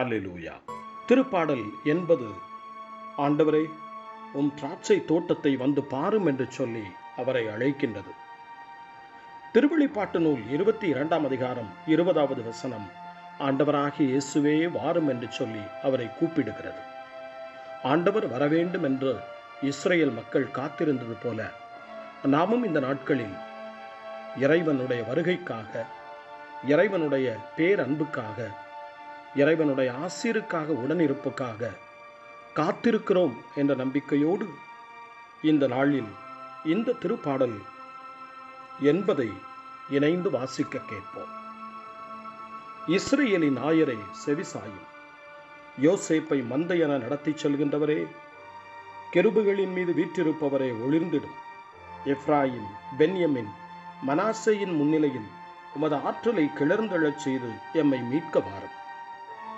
அல்லேலூயா. திருப்பாடல் என்பது ஆண்டவரே உம் திராட்சை தோட்டத்தை வந்து பாரும் என்று சொல்லி அவரை அழைக்கின்றது. திருவெளிப்பாட்டு நூல் இருபத்தி இரண்டாம் அதிகாரம் இருபதாவது வசனம். ஆண்டவராகிய இயேசுவே வாரும் என்று சொல்லி அவரை கூப்பிடுகிறது. ஆண்டவர் வரவேண்டும் என்று இஸ்ரேல் மக்கள் காத்திருந்தது போல நாமும் இந்த நாட்களில் இறைவனுடைய வருகைக்காக இறைவனுடைய பேரன்புக்காக இறைவனுடைய ஆசிருக்காக உடனிருப்புக்காக காத்திருக்கிறோம் என்ற நம்பிக்கையோடு இந்த நாளில் இந்த திருப்பாடல் என்பதை இணைந்து வாசிக்க கேட்போம். இஸ்ரேலின் ஆயரை செவிசாயும் யோசேப்பை மந்தையென நடத்திச் செல்கின்றவரே கெருபுகளின் மீது வீற்றிருப்பவரே ஒளிர்ந்திடும். எஃப்ராயின் பென்யமின் மனாசையின் முன்னிலையில் உமது ஆற்றலை கிளர்ந்தெழச் செய்து எம்மை மீட்க வாரும்.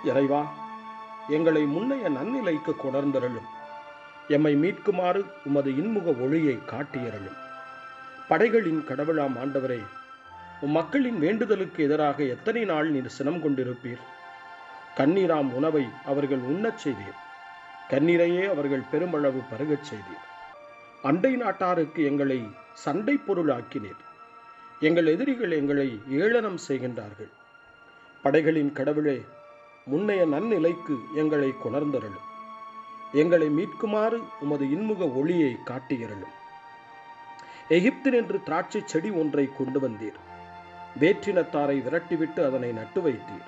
இறைவா எங்களை முன்னைய நன்னிலைக்கு கொடர்ந்தருளும் எம்மை மீட்குமாறு உமது இன்முக ஒளியை காட்டியருளும். படைகளின் கடவுளாம் ஆண்டவரே உம் மக்களின் வேண்டுதலுக்கு எதிராக எத்தனை நாள் நீர் சினம் கொண்டிருப்பீர்? கண்ணீராம் உணவை அவர்கள் உண்ணச் செய்தீர். கண்ணீரையே அவர்கள் பெருமளவு பருகச் செய்தீர். அண்டை நாட்டாருக்கு எங்களை சண்டை பொருளாக்கினீர். எங்கள் எதிரிகள் எங்களை ஏளனம் செய்கின்றார்கள். படைகளின் கடவுளே முன்னைய நன்னிலைக்கு எங்களை கொணர்ந்தருளும். எங்களை மீட்குமாறு உமது இன்முக ஒளியை காட்டுகிறளும் எகிப்தினின்று திராட்சை செடி ஒன்றை கொண்டு வந்தீர். வேற்றினத்தாரை விரட்டிவிட்டு அதனை நட்டு வைத்தீர்.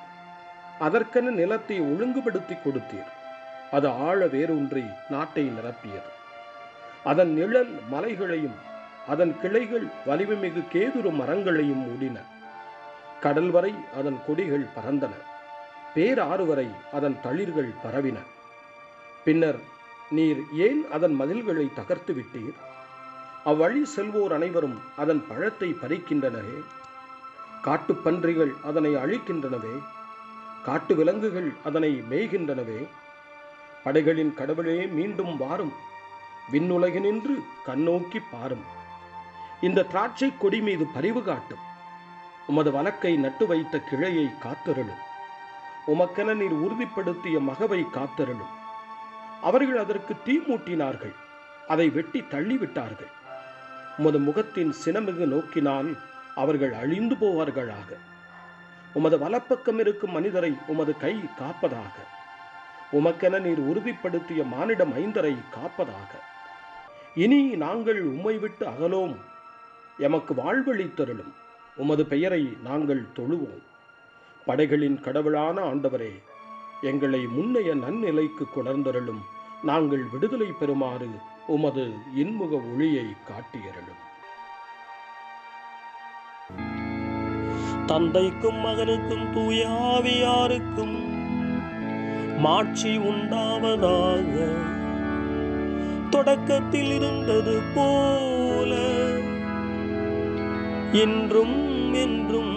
அதற்கென நிலத்தை ஒழுங்குபடுத்தி கொடுத்தீர். அது ஆழ வேரூன்றி நாட்டை நிரப்பியது. அதன் நிழல் மலைகளையும் அதன் கிளைகள் வலிமைமிகு கேதுரு மரங்களையும் மூடின. கடல் வரை அதன் கொடிகள் பறந்தன. பேராறு வரை அதன் தளிர்கள் பரவின. பின்னர் நீர் ஏன் அதன் மதில்களை தகர்த்து விட்டீர்? அவ்வழி செல்வோர் அனைவரும் அதன் பழத்தை பறிக்கின்றனவே காட்டுப்பன்றிகள் அதனை அழிக்கின்றனவே. காட்டு விலங்குகள் அதனை மேய்கின்றனவே. படைகளின் கடவுளே மீண்டும் வாரும். விண்ணுலகினின்று கண்ணோக்கி பாரும். இந்த திராட்சை கொடி மீது பரிவு காட்டும். உமது வழக்கை நட்டு வைத்த கிளையை காத்தருளும். உமக்கென நீர் உறுதிப்படுத்திய மகவை காத்தருளும். அவர்கள் அதற்கு தீ மூட்டினார்கள். அதை வெட்டி தள்ளிவிட்டார்கள். உமது முகத்தின் சினமிகு நோக்கினால் அவர்கள் அழிந்து போவார்களாக. உமது வலப்பக்கம் இருக்கும் மனிதரை உமது கை காப்பதாக. உமக்கென நீர் உறுதிப்படுத்திய மானிடம் ஐந்தரை காப்பதாக. இனி நாங்கள் உம்மை விட்டு அகலோம். எமக்கு வாழ்வழித்தருளும். உமது பெயரை நாங்கள் தொழுவோம். படைகளின் கடவுளான ஆண்டவரே எங்களை முன்னைய நன்னிலைக்கு கொணர்ந்தருளும் நாங்கள் விடுதலை பெறுமாறு உமது இன்முக ஒளியை காட்டியருளும். தந்தைக்கும் மகனுக்கும் தூயாவியாருக்கும் மாட்சி உண்டாவதாக தொடக்கத்தில் இருந்தது போல என்றும் என்றும்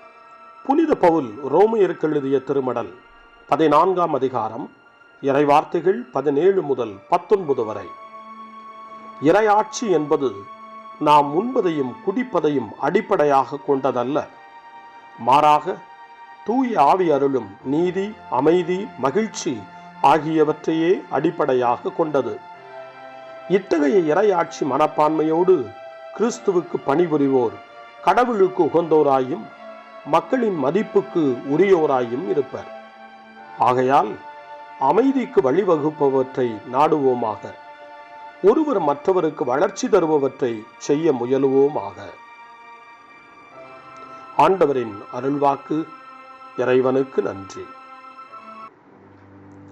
புனித பவுல் ரோமையருக்கு எழுதிய திருமடல் பதினான்காம் அதிகாரம் இறைவார்த்தைகள் பதினேழு முதல் பத்தொன்பது வரை. இறையாட்சி என்பது நாம் உண்பதையும் குடிப்பதையும் அடிப்படையாக கொண்டதல்ல. மாறாக தூய ஆவி அருளும் நீதி அமைதி மகிழ்ச்சி ஆகியவற்றையே அடிப்படையாக கொண்டது. இத்தகைய இறையாட்சி மனப்பான்மையோடு கிறிஸ்துவுக்கு பணிபுரிவோர் கடவுளுக்கு உகந்தோராயும் மக்களின் மதிப்புக்கு உரியோராயும் இருப்பர். ஆகையால் அமைதிக்கு வழிவகுப்பவற்றை நாடுவோமாக. ஒருவர் மற்றவருக்கு வளர்ச்சி தருபவற்றை செய்ய முயலுவோமாக. ஆண்டவரின் அருள்வாக்கு இறைவனுக்கு நன்றி.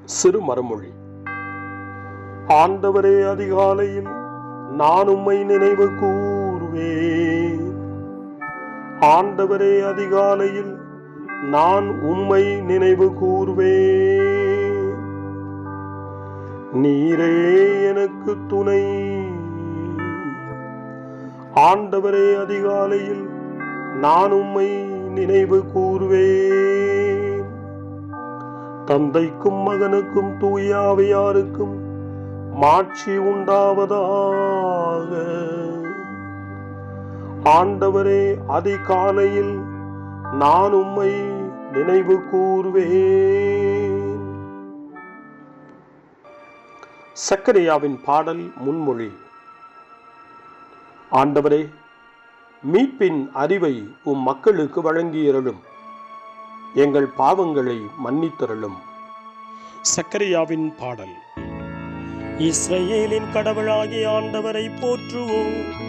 சிறு மறுமொழி ஆண்டவரே அதிகாலையில் நான் உம்மை நினைவு கூறுவேன். ஆண்டவரே அதிகாலையில் நான் உம்மை நினைவு கூர்வேன். நீரே எனக்கு எனக்கு துணை. ஆண்டவரே அதிகாலையில் நான் உம்மை நினைவு கூறுவேன் தந்தைக்கும் மகனுக்கும் தூயாவையாருக்கும் மாட்சி உண்டாவதாக. ஆண்டவரே அதிகாலையில் நான் உம்மை நினைவு கூறுவேன். சக்கரையாவின் பாடல் முன்மொழி. ஆண்டவரே மீட்பின் அறிவை உம் மக்களுக்கு வழங்கியருளும். எங்கள் பாவங்களை மன்னித்தருளும். சக்கரையாவின் பாடல். இஸ்ரேலின் கடவுளாகிய ஆண்டவரை போற்றுவோம்.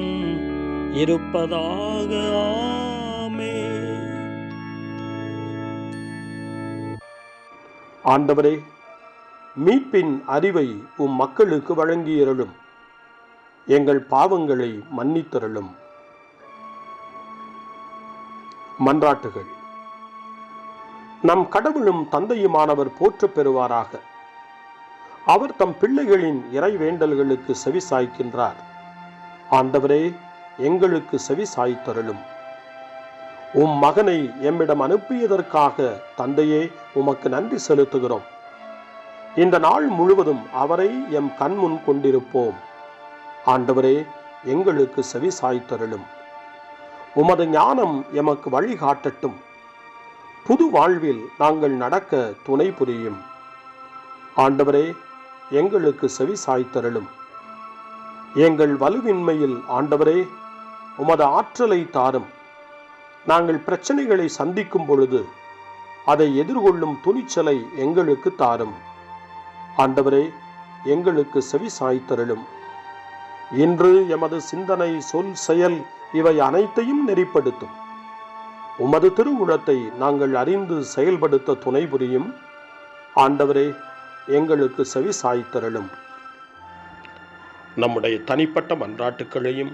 இருப்பதாக ஆமே ஆண்டவரே மீட்பின் அறிவை உம் மக்களுக்கு வழங்கியருளும். எங்கள் பாவங்களை மன்னித்தருளும். மன்றாட்டுகள். நம் கடவுளும் தந்தையுமானவர் போற்றப் பெறுவாராக. அவர் தம் பிள்ளைகளின் இறைவேண்டல்களுக்கு செவி சாய்க்கின்றார் ஆண்டவரே எங்களுக்கு செவி சாய்த்தருளும் உம் மகனை எம்மிடம் அனுப்பியதற்காக தந்தையே உமக்கு நன்றி செலுத்துகிறோம். இந்த நாள் முழுவதும் அவரை எம் கண்முன் கொண்டிருப்போம். ஆண்டவரே எங்களுக்கு செவி சாய்த்தருளும் உமது ஞானம் எமக்கு வழிகாட்டட்டும் புது வாழ்வில் நாங்கள் நடக்க துணை புரியும். ஆண்டவரே எங்களுக்கு செவி சாய்த்தருளும் எங்கள் வலுவின்மையில் ஆண்டவரே உமது ஆற்றலை தாரும். நாங்கள் பிரச்சனைகளை சந்திக்கும் பொழுது அதை எதிர்கொள்ளும் துணிச்சலை எங்களுக்கு தாரும். ஆண்டவரே எங்களுக்கு செவி சாய்த்தருளும் இன்று எமது சிந்தனை சொல் செயல் இவை அனைத்தையும் நெறிப்படுத்தும். உமது திருவுளத்தை நாங்கள் அறிந்து செயல்படுத்த துணை புரியும். ஆண்டவரே எங்களுக்கு செவி சாய்த்தருளும் நம்முடைய தனிப்பட்ட மன்றாட்டுக்களையும்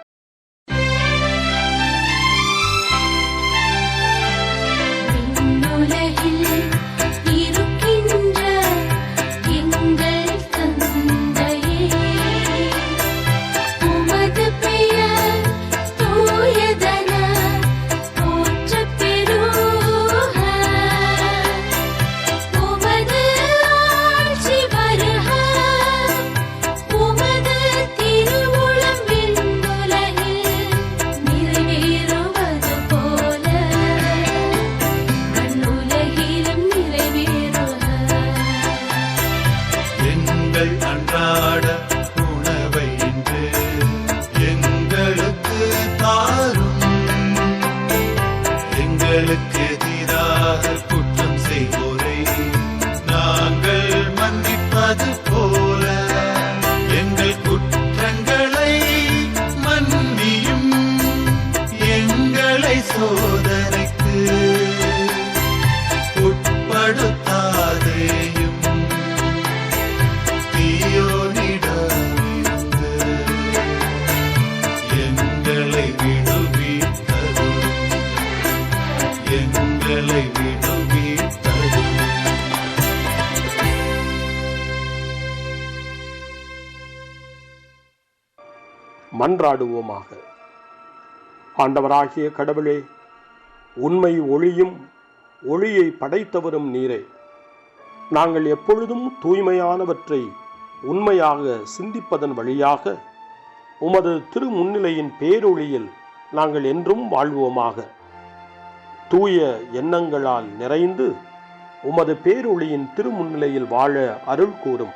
மன்றாடுவோமாக ஆண்டவராகிய கடவுளே உண்மை ஒளியும் ஒளியை படைத்தவரும் நீரே. நாங்கள் எப்பொழுதும் தூய்மையானவற்றை உண்மையாக சிந்திப்பதன் வழியாக உமது திருமுன்னிலையின் பேரொளியில் நாங்கள் என்றும் வாழ்வோமாக. தூய எண்ணங்களால் நிறைந்து உமது பேரொளியின் திருமுன்னிலையில் வாழ அருள் கூறும்.